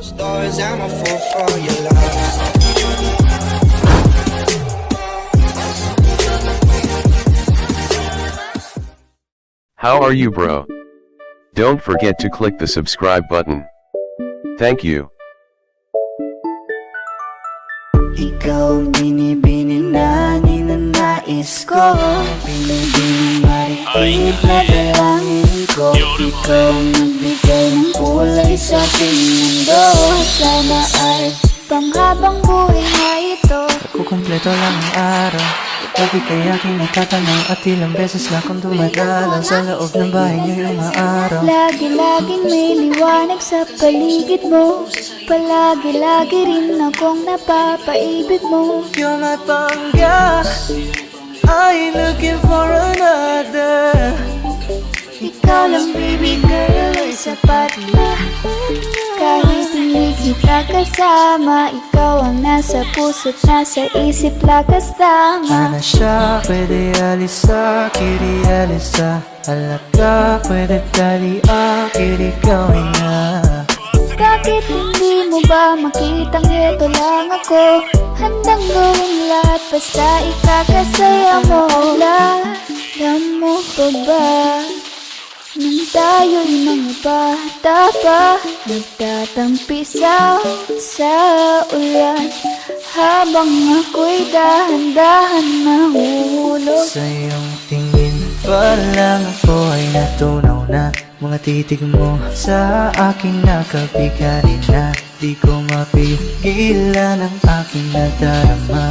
Closed doors, I'm a fool for your love. How are you bro? Don't forget to click the subscribe button. Thank you. Ikaw ang binibini na ninanais ko Binibini dalangin ko Ikaw ang nagbigay ng kulay sa aking mundo Sana ay panghabang buhay na ito Kukumpleto lang ang araw. Lagi kaya kinatatanong At ilang beses na akong dumadalaw Sa loob ng bahay niyo'y umaaraw. Lagi-laging may liwanag sa paligid mo. Palagi-lagi rin akong napapaibig mo. You're my pangga I ain't looking for another. Ikaw lang baby girl ay sapat na. Kahit hindi kita kasama Ikaw ang nasa puso't nasa isip lakas tama Ana siya, pwede alisa Kiri alisa Alaka, pwede tali Kiri gawin na Bakit hindi mo ba makitang heto lang ako? Handang gawin lahat basta ikakasaya mo. Alam mo pa ba Nung tayo'y mga bata pa Nagtatampisaw sa ulan Habang ako'y dahan-dahan nahulog Sa iyong tingin pa lang ako ay natunaw na Mga titig mo sa akin nakabiganin na Di ko mapigilan ang aking nadarama.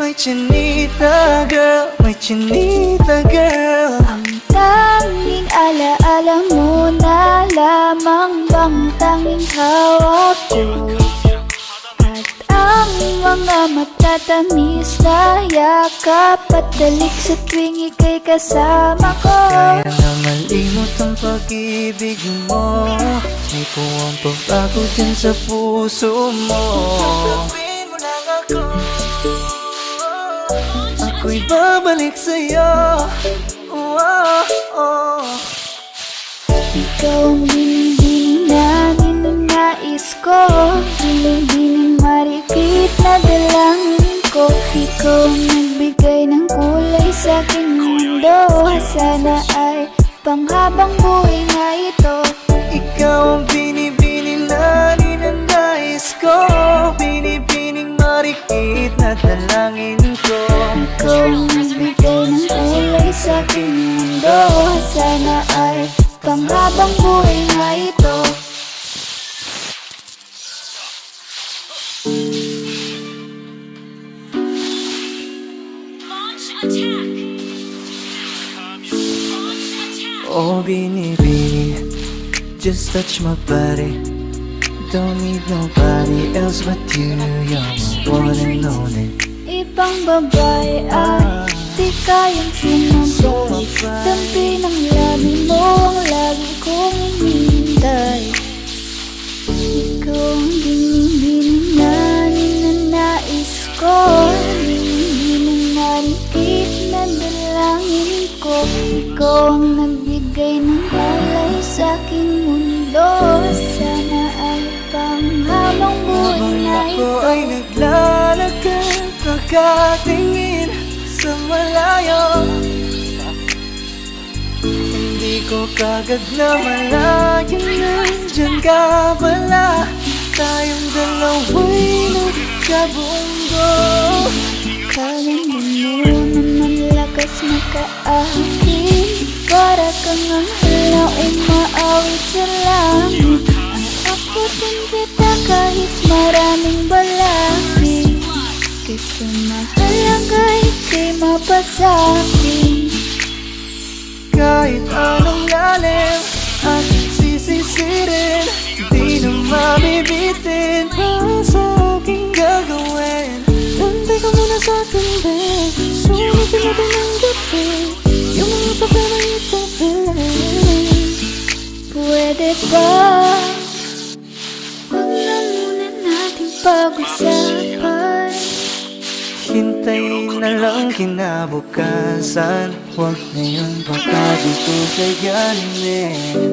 May chinita girl, may chinita girl. Ang tanging alaala mo na lamang bang tanging hawak ko ang mga matatamis na yakap at dalik sa tuwing ika'y kasama ko. Kaya na malimot ang pag-ibig mo. May puwang pagbago dyan sa puso mo. Tanggapin mo lang ako. Ako'y babalik sa'yo. Oh, oh. Ikaw ang Sana ay panghabang buhay na ito. Ikaw ang binibini na ninanais ko. Binibining marikit na dalangin ko. Ikaw ang nagbigay ng kulay sa aking mundo. Sana ay panghabang buhay na ito Oh, binibini Just touch my body. Don't need nobody else but you. You're my one and only. Ibang babae ay di kayang sumabay. Dampi ng labi mo ang lagi kong hinihintay Ikaw ang binibining na ninanais ko. Binibining marikit na dalangin ko. Ikaw ang nagbigay mundo Sana ay panghabang buhay Habang na ako ito. ay naglalakad Pagkatingin sa malayo. Hindi ko kagad na malayo Nandyan ka pala. Tayong dalawa'y nagkabunggo Kaganda mo naman lakas makaakit Para kang ang hala umaawit sa langit. Aakutin kita kahit maraming balakid Kasi mahalaga ika'y mapasakit. Kahit anong lalim at sisisirin Di na mabibitin Para sa aking gagawin. Tantay ka muna sa akin, babe Sulitin natin ng gabi ba? Huwag na muna nating pag-usapan Hintayin na lang kinabukasan. Huwag ngayon baka di ko kayanin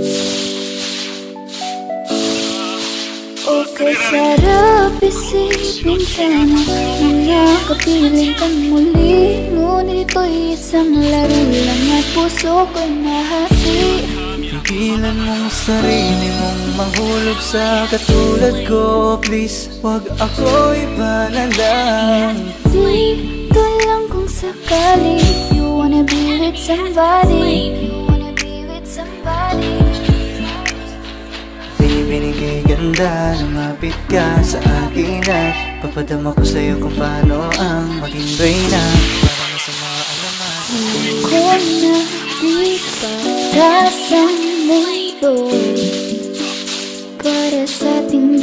Okay, sarap isipin sana. Na nakapiling kang muli. Ngunit ito'y isang laro lang At puso ko'y nahati Pigilan mong sarili mong mahulog sa katulad ko. Please, wag ako iba na lang Dito lang kung sakali. You wanna be with somebody. You wanna be with somebody. Binibining kay ganda Lumapit ka sa akin at Papadama ko sa'yo kung paano ang maging reyna Para na sa mga alaman Ko na di para sa mundo Para sa ating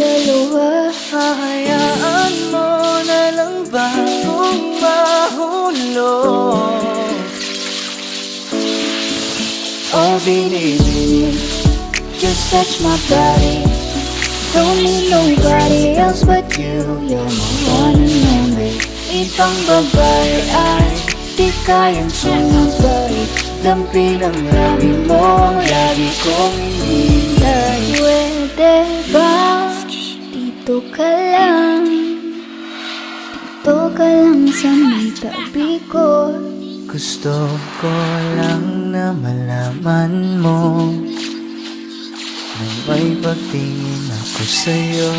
mo na lang ba mahulog Oh baby, just touch my body. Don't need nobody else but you. You're my one and only. Ibang babae ay di kayang sumabay Dampi ng labi mo ang lagi kong hinihintay. Pwede ba? Dito ka lang. Dito ka lang sa may tabi ko. Gusto ko lang na malaman mo Na may pagtingin ako sa'yo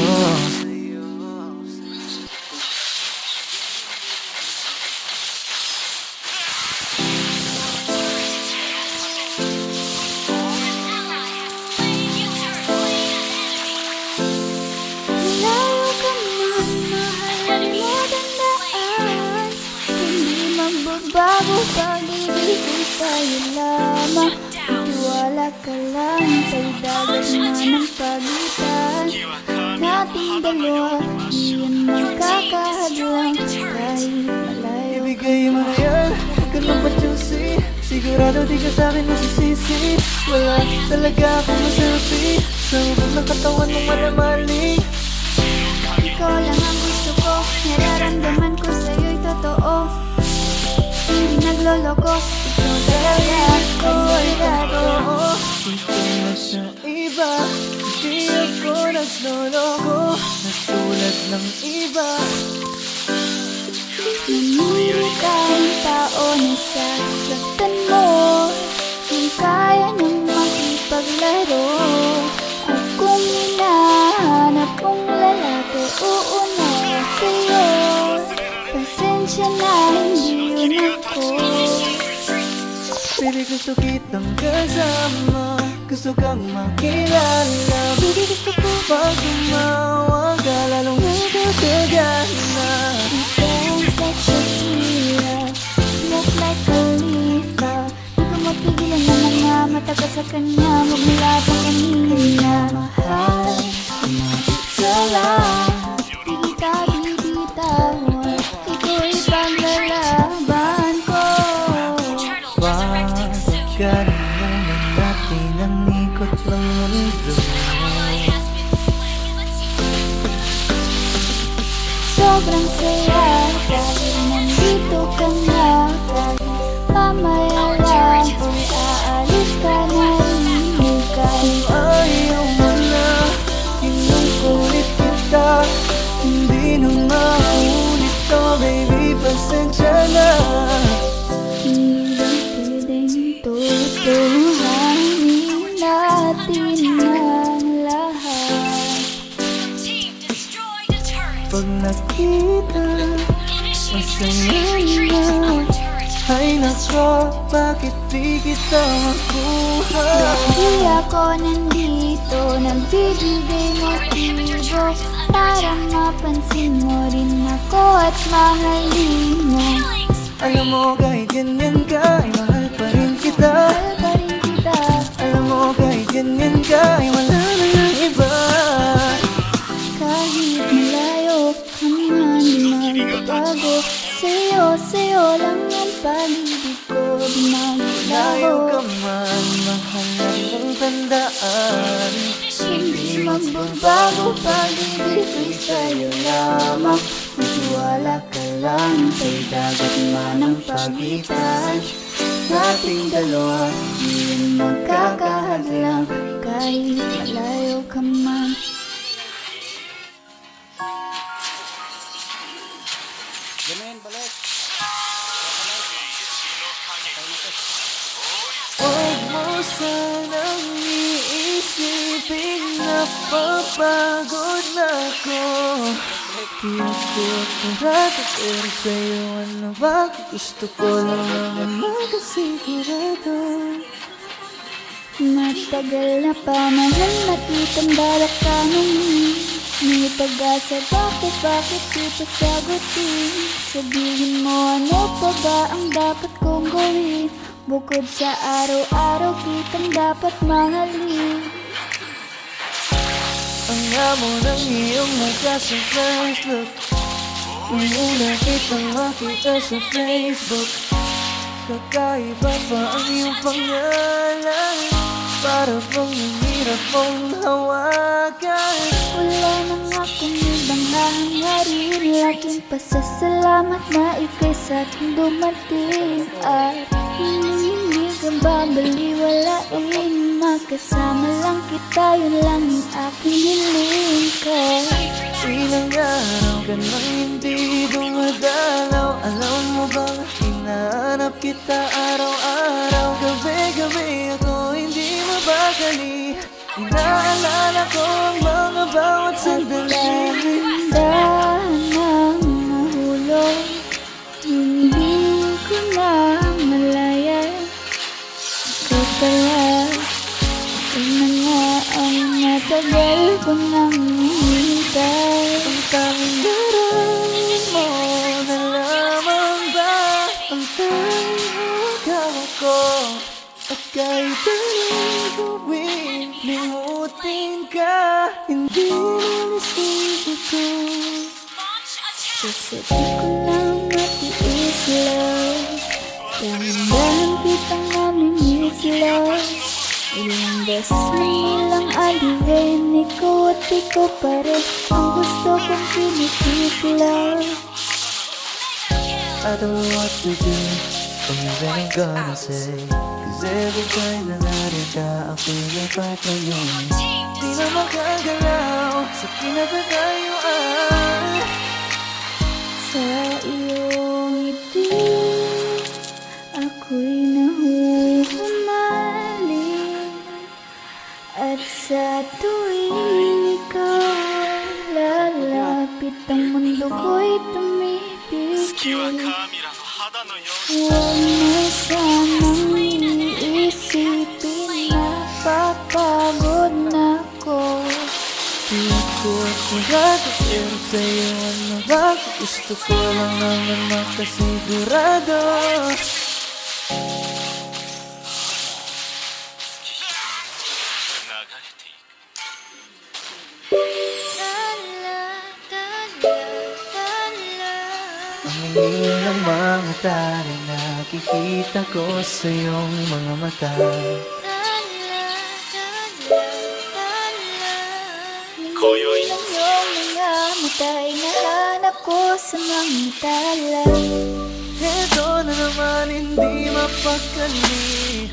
magbabago pag-ibig ko sa'yo lamang. Tiwala ka lang, sa'y dagat na ng pagitan. Nating dalawa, di yan magkakahadlang. Kahit malayo Ibigay mo na yan, huwag ka nang pa-choosy Sigurado di ka sa'kin masisisi Wala talaga akong masabi. Sa hubog ng katawan mong malamali Ikaw lang ang gusto ko. Nararamdaman ko nagloloko Ikaw talaga Panigurado Dito na sa iba Hindi ako nagloloko. Natulad ng iba. Nanili ka ang tao na sasaktan mo. Kung kaya niyang makipaglaro At kung hinahanap mong lalaki Uuna ka sa'yo. Pasensya na hindi yun ako Baby gusto kitang kasama Gusto kang makilala. Hindi gusto ko Pag tumawag ka lalong nagkakagana Dance like Shakira Smoke like Khalifa Di ko mapigilan na mga mata ko sa kanya. Magmula pa kanina. Mahal, kumapit ka nakita Masaya na. Ay nako, bakit di kita makuha? Di ako nandito Nagbibigay motibo. Para mapansin mo rin ako At mahalin mo. Alam mo kahit ganyan ka, ay mahal pa rin kita. Mahal pa rin kita. Alam mo kahit ganyan ka, ay wala na ng iba Magbago Sa'yo, sa'yo lang ang pag-ibig ko Di Layo ka man, mahal lang mong tandaan. Hindi magbabago pag-ibig ko'y sa'yo lamang Magtiwala ka lang Kay dagat man ang pagitan. Nating dalawa Di rin magkakahadlang. Kahit malayo ka man Napapagod na ako. Di ako parado Pero sa'yo. Ano ba Gusto ko lang naman makasigurado Matagal na panahon nakitang balak ka namin May pag-asa. Bakit, bakit kita sagutin? Sabihin mo ano pa ba ang dapat kong gawin? Bukod sa araw-araw kitang dapat mahalin Ang amo ng iyong mukha sa Facebook. Nung una kitang makita sa Facebook. Kakaiba pa ang iyong pangalan. Para bang hirap mong hawakan. Wala nang akong ibang hangarin. Laking pasasalamat na ikay sa akin dumating. At hindi ka babaliwalain Makasama lang kita, yun lang yung aking hiling ko Ilang araw ka nang hindi dumadalaw. Alam mo bang hinahanap kita araw-araw? Gabi-gabi ako hindi mabakali Inaalala ko ang ko nang hinihintay Ang tanging mo. Na lamang ba Ang tanging ko? At kahit anong gawin Limutin ka Hindi nanisisi ko Kasi di ko lang Ilang beses na nilang alihin Ikaw at ikaw pa rin Ang gusto kong pinitis love I don't know what to do. Or even I'm gonna say. Cause every time na narin ka Ang pinapart na yun Di na makagalaw Sa pinagkakayuan Sa iyong ngiti Ako'y Gusto ko lang naman makasigurado. Ang hingin ng mga tali Nakikita ko sa iyong mga mata nahanap ko sa mga tala Ito na naman hindi mapakali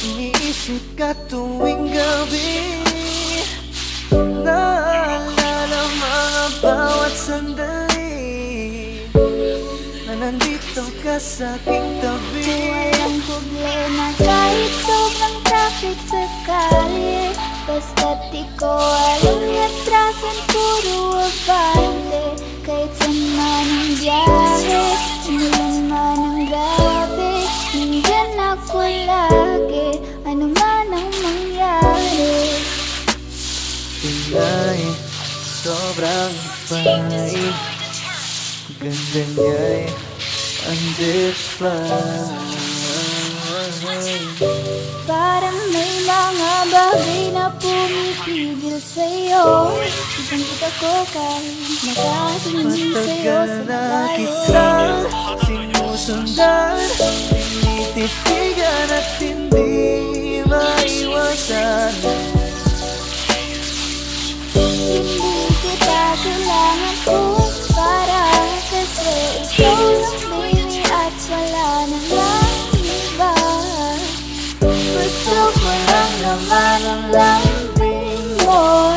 Iniisip ka tuwing gabi. Naalala mga bawat sandali. Na nandito ka sa aking tabi. Walang problema kahit sobrang traffic sa kalye Basta't ikaw alam yatrasan puro abante man ang biyahe Umulan man ang gabi Nandyan ako lagi. Ano man ang mangyari. Pinay, sobrang fine Ganda niya'y Parang may mga bagay na pumipigil sa'yo. Ibang kita ko kahit nakatingin sa'yo sa na malayo kitang sinusundan. Tinititigan at hindi maiwasan. Hindi kita kailangan kung para Kasi ikaw lang naman ang lambing mo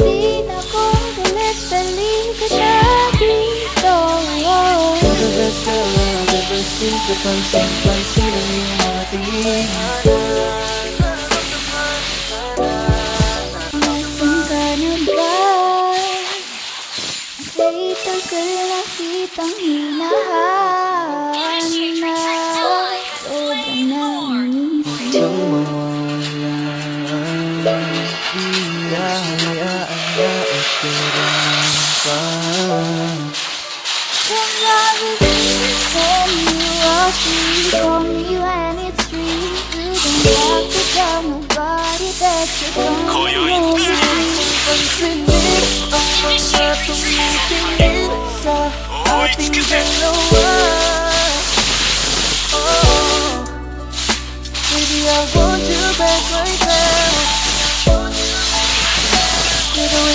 Di na ko galit, halika na dito The best girl I've ever seen Kapansin-pansin ang iyong mga tingin Baby, I want you back right now Ikaw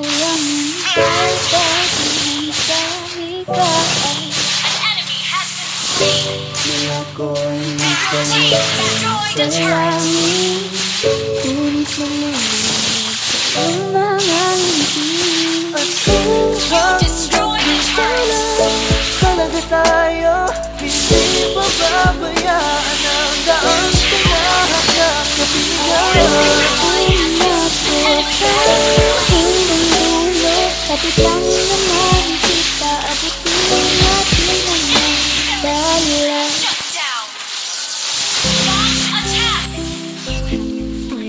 ang kaibigan sa higaan Di ako ay Sa langit Ngunit malulunod sa iyong mga ngiti At kung Kapit lang naman kita Abutin natin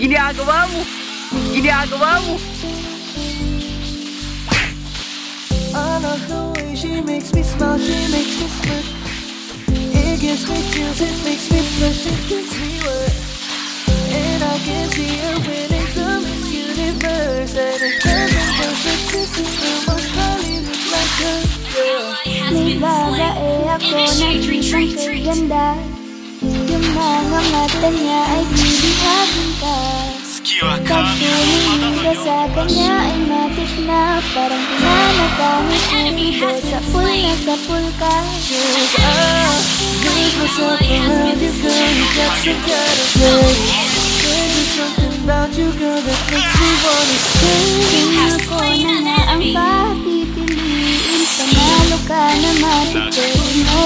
Ginagawa mo! Ginagawa mo! I love she makes me smile She makes me smirk It gives me It makes me blush It gets me wet And I can Universe ako na di lang kay ganda Yung mga mata niya ay bibihagin ka. Pagtingin ka sa kanya ay matik na. Parang pinanagamit kumido sa pool na sa pool ka. Cause I lose myself around you girl You got some kind of way There's something about you girl that makes me wanna stay Kung ako na nga ang papipiliin. Panalo ka. na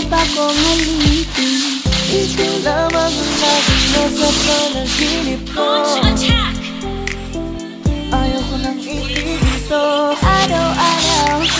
Pwede mo pa kong alitin Ikaw lamang ang laging nasa panaginip ko. Attack! Ayaw ko nang itigil to Araw-araw